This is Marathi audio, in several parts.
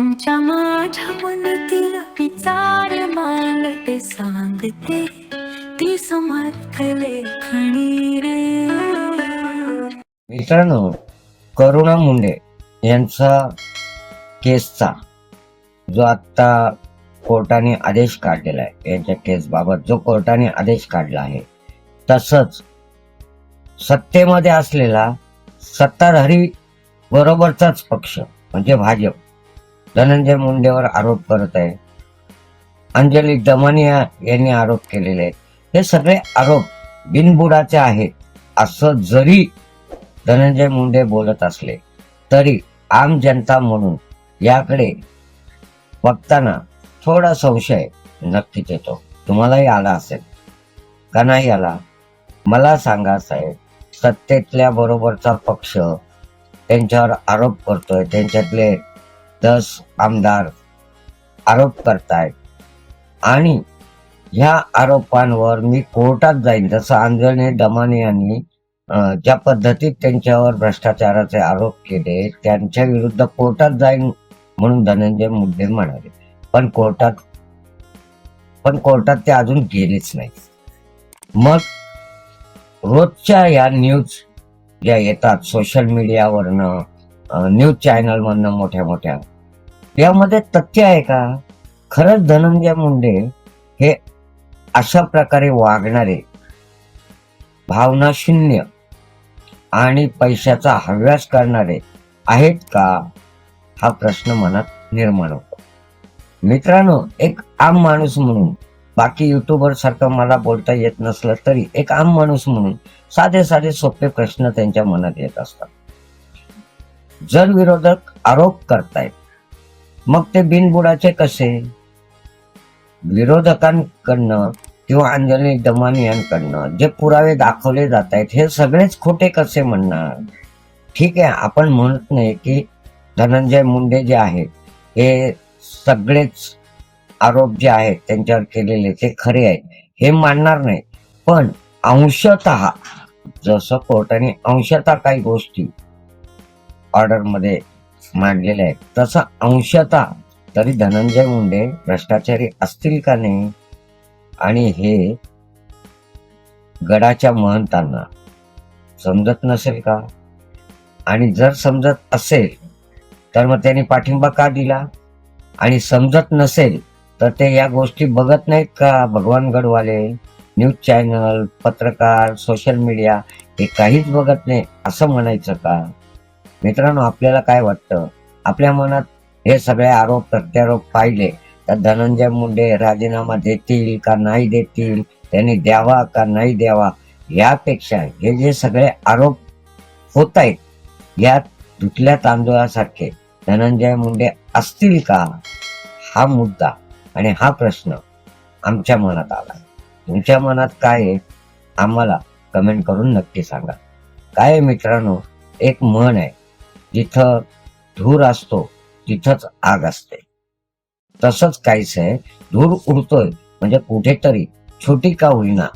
तुमच्या माझ्या मनातील विचार मांडते सांगते ती समर्थ लेखणी रे. मित्रांनो करुणा मुंडे यांचा केसचा जो आत्ता कोर्टाने आदेश काढलेला आहे यांच्या केसबाबत जो कोर्टाने आदेश काढला आहे तसंच सत्तेमध्ये असलेला सत्ताधारी बरोबरचाच पक्ष म्हणजे भाजप धनंजय मुंडेवर आरोप करत आहे. अंजली दमनिया यांनी आरोप केलेले आहेत. हे सगळे आरोप बिनबुडाचे आहेत. असं जरी धनंजय मुंडे बोलत असले तरी आम जनता म्हणून याकडे बघताना थोडा संशय नक्कीच येतो. तुम्हालाही आला असेल का नाही आला? मला सांगा साहेब. सत्तेतल्या बरोबरचा पक्ष त्यांच्यावर आरोप करतोय त्यांच्यातले दस आमदार आरोप करतायत. आणि ह्या आरोपांवर मी कोर्टात जाईन जसं अंजने दमाने यांनी ज्या पद्धतीत त्यांच्यावर भ्रष्टाचाराचे आरोप केले त्यांच्या विरुद्ध कोर्टात जाईन म्हणून धनंजय मुंडे म्हणाले. पण कोर्टात पण कोर्टात ते अजून गेलेच नाही मग रोजच्या या न्यूज ज्या येतात सोशल मीडियावरनं न्यूज चॅनलमधनं मोठ्या मोठ्या. यामध्ये तथ्य आहे का? खरंच धनंजय मुंडे हे अशा प्रकारे वागणारे भावनाशून्य आणि पैशाचा हव्यास करणारे आहेत का? हा प्रश्न मनात निर्माण होतो. मित्रांनो एक आम माणूस म्हणून बाकी युट्यूबर सारखं मला बोलता येत नसलं तरी एक आम माणूस म्हणून साधे साधे सोपे प्रश्न त्यांच्या मनात येत असतात. जर विरोधक आरोप करतायत. मग ते बिनबुडाचे कसे? विरोधकांकडनं किंवा अंजली दमानी यांकडनं जे पुरावे दाखवले जात आहेत हे सगळेच खोटे कसे म्हणणार? ठीक आहे आपण म्हणत नाही की धनंजय मुंडे जे आहेत हे सगळेच आरोप जे आहेत त्यांच्यावर केलेले ते खरे आहेत हे मानणार नाही. पण अंशतः जसं कोर्टाने अंशतः काही गोष्टी ऑर्डरमध्ये मांडलेले आहेत. तसं अंशतः तरी धनंजय मुंडे भ्रष्टाचारी असतील का नाही? आणि हे गडाच्या महंतांना समजत नसेल का? आणि जर समजत असेल तर मग त्यांनी पाठिंबा का दिला? आणि समजत नसेल तर ते या गोष्टी बघत नाहीत का? भगवान गडवाले न्यूज चॅनल पत्रकार सोशल मीडिया हे काहीच बघत नाही असं म्हणायचं का? मित्रांनो आपल्याला काय वाटतं? आपल्या मनात हे सगळे आरोप प्रत्यारोप पाहिले तर धनंजय मुंडे राजीनामा देतील का नाही देतील? त्यांनी द्यावा का नाही द्यावा? यापेक्षा हे जे सगळे आरोप होत आहेत यात धुतल्या तांदूळासारखे धनंजय मुंडे असतील का? हा मुद्दा आणि हा प्रश्न आमच्या मनात आला. तुमच्या मनात काय आहे आम्हाला कमेंट करून नक्की सांगा. काय आहे मित्रांनो एक म्हण आहे. जिथं धूर असतो तिथंच आग असते. तसंच काहीच आहे धूर उडतोय म्हणजे कुठेतरी छोटी का होईना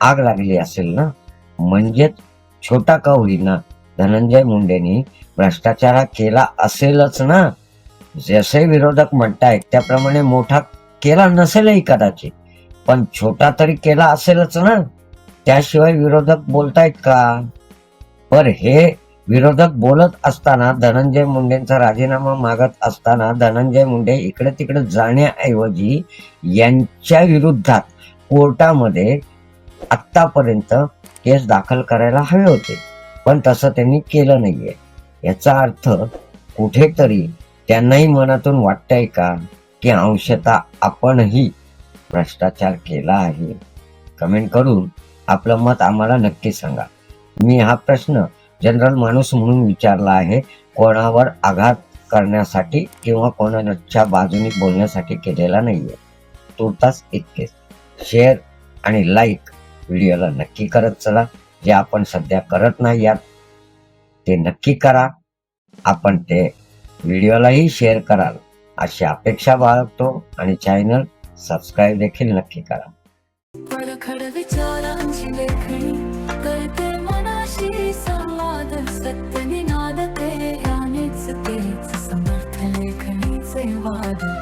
आग लागली असेल ना? म्हणजेच छोटा का होईना? धनंजय मुंडेनी भ्रष्टाचार केला असेलच ना? जसे विरोधक म्हणतायत त्याप्रमाणे मोठा केला नसेलही कदाचित पण छोटा तरी केला असेलच ना? त्याशिवाय विरोधक बोलतायत का? पर हे विरोधक बोलत असताना धनंजय मुंडेंचा राजीनामा मागत असताना धनंजय मुंडे इकडे तिकडे जाण्याऐवजी यांच्या विरुद्धात कोर्टामध्ये आत्तापर्यंत केस दाखल करायला हवे होते. पण तसं त्यांनी केलं नाहीये. याचा अर्थ कुठेतरी त्यांनाही मनातून वाटतंय का की अंशतः आपणही भ्रष्टाचार केला आहे? कमेंट करून आपलं मत आम्हाला नक्की सांगा. मी हा प्रश्न जनरल माणूस म्हणून विचारला आहे कोणावर आघात करण्यासाठी किंवा कोणाच्या बाजूने बोलण्यासाठी केलेला नाहीये. तुर्तास इतकेच. शेअर आणि लाईक व्हिडिओला नक्की करत चला. जे आपण सध्या करत नाही आहात ते नक्की करा. आपण ते व्हिडिओलाही शेअर कराल. अशी अपेक्षा बाळगतो आणि चॅनल सबस्क्राईब देखील नक्की करा. God.